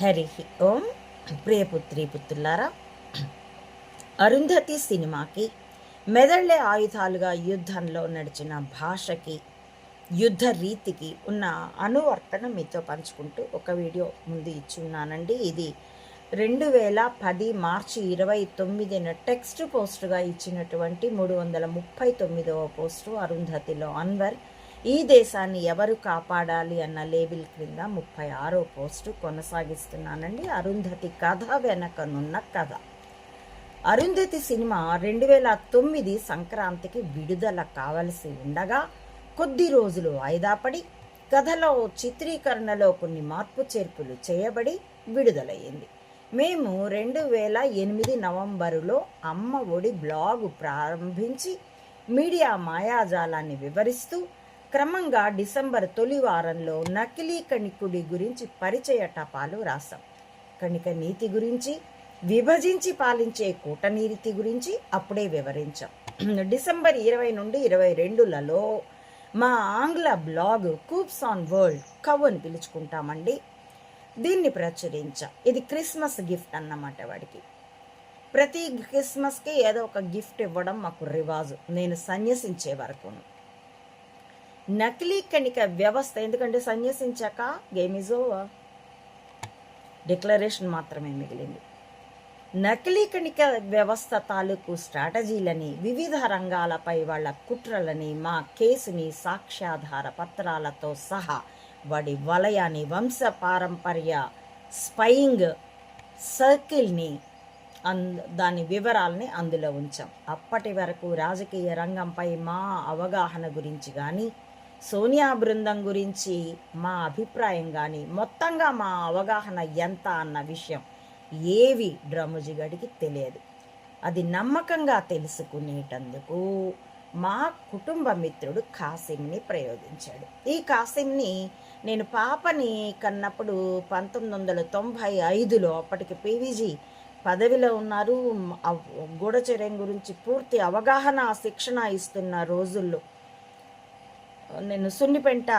హరి ఓం. ప్రియపుత్రి పుత్రులారా అరుంధతి సినిమాకి మెదళ్ళే ఆయుధాలుగా యుద్ధంలో నడిచిన భాషకి యుద్ధ రీతికి ఉన్న అనువర్తనం మీతో పంచుకుంటూ ఒక వీడియో ముందు ఇచ్చున్నానండి. ఇది రెండు వేల పది మార్చి ఇరవై తొమ్మిదిన టెక్స్ట్ పోస్టుగా ఇచ్చినటువంటి మూడు వందల ముప్పై తొమ్మిదవ పోస్టు అరుంధతిలో అన్వర్ ఈ దేశాన్ని ఎవరు కాపాడాలి అన్న లేబిల్ క్రింద ముప్పై ఆరో పోస్టు కొనసాగిస్తున్నానండి అరుంధతి కథ వెనకనున్న కథ. అరుంధతి సినిమా రెండు వేల తొమ్మిది సంక్రాంతికి విడుదల కావలసి ఉండగా కొద్ది రోజులు వాయిదా పడి కథలో చిత్రీకరణలో కొన్ని మార్పు చేర్పులు చేయబడి విడుదలయ్యింది. మేము రెండు వేల ఎనిమిది నవంబరులో అమ్మ ఒడి బ్లాగు ప్రారంభించి మీడియా మాయాజాలాన్ని వివరిస్తూ క్రమంగా డిసెంబర్ తొలి వారంలో నకిలీ కణికుడి గురించి పరిచయ టపాలు రాశాం. కణిక నీతి గురించి విభజించి పాలించే కూటనీతి గురించి అప్పుడే వివరించాం. డిసెంబర్ ఇరవై నుండి ఇరవై రెండులలో మా ఆంగ్ల blog coops on world cow అని పిలుచుకుంటామండి. దీన్ని ప్రచురించాం. ఇది క్రిస్మస్ గిఫ్ట్ అన్నమాట వాడికి. ప్రతి క్రిస్మస్కి ఏదో ఒక గిఫ్ట్ ఇవ్వడం మాకు రివాజు. నేను సన్యసించే వరకును. నకిలీ కణిక వ్యవస్థ. ఎందుకంటే సన్యసించాక గేమ్ ఇస్ ఓవర్. డిక్లరేషన్ మాత్రమే మిగిలింది. నకిలీ కణిక వ్యవస్థ తాలూకు స్ట్రాటజీలని వివిధ రంగాలపై వాళ్ళ కుట్రలని మా కేసుని సాక్ష్యాధార పత్రాలతో సహా వాడి వలయాన్ని వంశ పారంపర్య స్పయింగ్ సర్కిల్ని అన్ దాని వివరాలని అందులో ఉంచాం. అప్పటి వరకు రాజకీయ రంగంపై మా అవగాహన గురించి కానీ సోనియా బృందం గురించి మా అభిప్రాయం కానీ మొత్తంగా మా అవగాహన ఎంత అన్న విషయం ఏవి డ్రమ్ముజిగడికి తెలియదు. అది నమ్మకంగా తెలుసుకునేటందుకు మా కుటుంబ మిత్రుడు కాసిమ్ని ప్రయోగించాడు. ఈ కాసిమ్ని నేను పాపని కన్నప్పుడు పంతొమ్మిది వందల తొంభై ఐదులో అప్పటికి పీవీజీ పదవిలో ఉన్నారు. గూఢచర్యం గురించి పూర్తి అవగాహన శిక్షణ ఇస్తున్న రోజుల్లో నేను సున్నిపెంట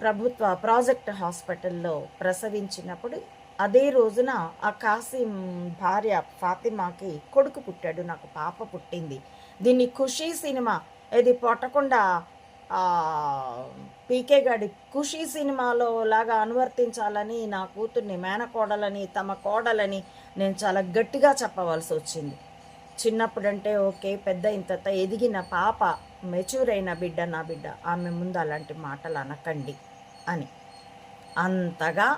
ప్రభుత్వ ప్రాజెక్ట్ హాస్పిటల్లో ప్రసవించినప్పుడు అదే రోజున ఆ కాసిం భార్య ఫాతిమాకి కొడుకు పుట్టాడు నాకు పాప పుట్టింది. దీన్ని ఖుషీ సినిమా ఇది పొట్టకుండా పీకే గడి ఖుషీ సినిమాలో లాగా అనువర్తించాలని నా కూతుర్ని మేనకోడలని తమ కోడలని నేను చాలా గట్టిగా చెప్పవలసి వచ్చింది చిన్నప్పుడంటే ఓకే పెద్ద ఇంత ఎదిగిన పాప మెచ్యూర్ అయిన బిడ్డ నా బిడ్డ ఆమె ముందు అలాంటి మాటలు అనకండి అని. అంతగా